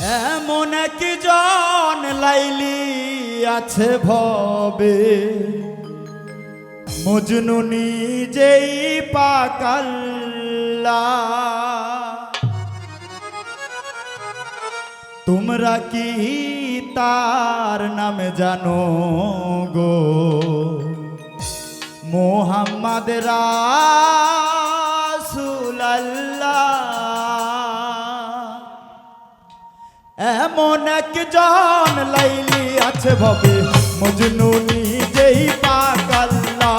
এমন একজন লাইলি আছে ভবে। মজনু নিজেই পাকাল্লা। তোমরা কি তার নামে জানো গো? মোহাম্মদ রাসূলুল্লাহ। এমন একজন লাইলি আছে ভবে, মজনু নিজেই পাকাল্লা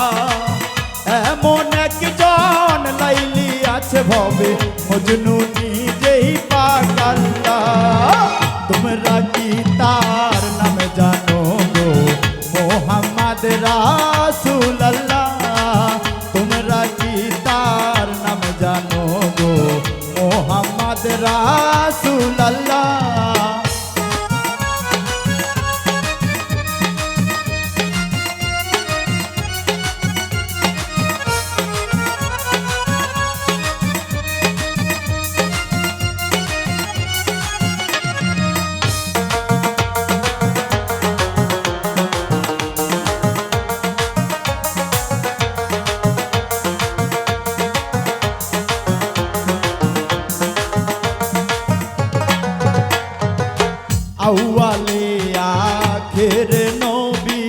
এমন একজন লাইলি আছে ভবে, মজনু নিজেই পাকাল্লা তোমরা কি তার নাম জানো গো? মোহাম্মদ রাসূলুল্লাহ। তোমরা কি তার নাম জানো গো? মোহাম্মদ রাসূলুল্লাহ। আউয়ালে আখের নবী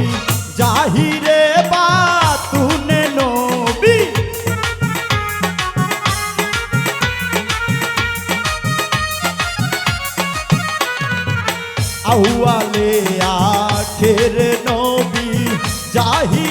জাহিরে বাতুনে নবী। আউয়ালে আখের নবী জাহিরে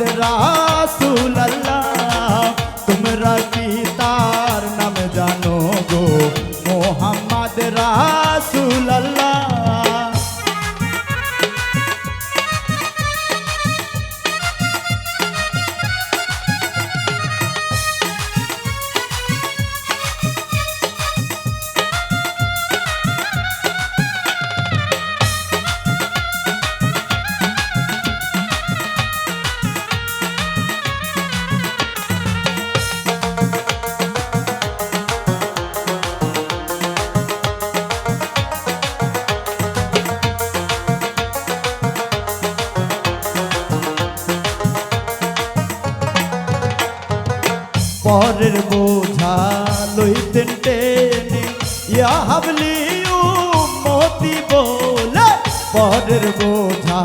মোহাম্মদ পরের বোঝা লইতেন টেনে ইয়া হাবলি মতি বলে পরের বোঝা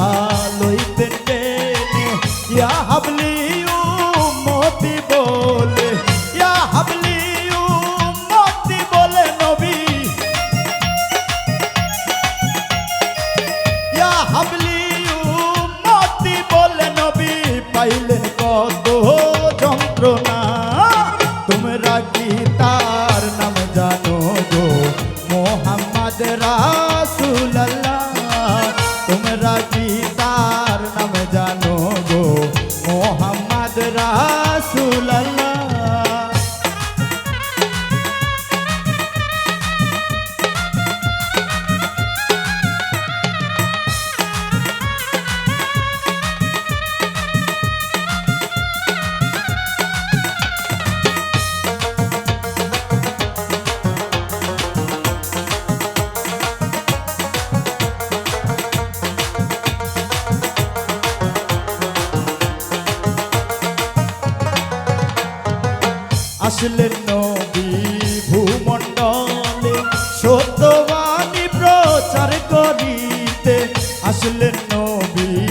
আসলেন নবী ভূমণ্ডলে সত্যবাণী প্রচার করিতে আসলেন নবী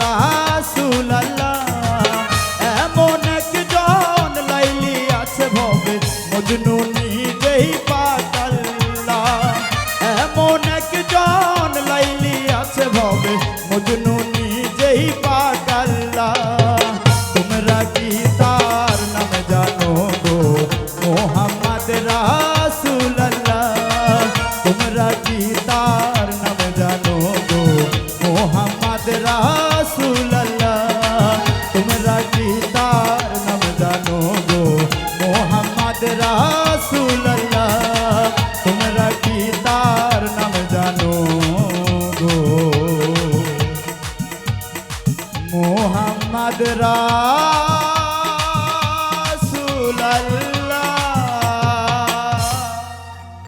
রাসুল এমন একজন লাইলি আছে ভবে মজনু Madras.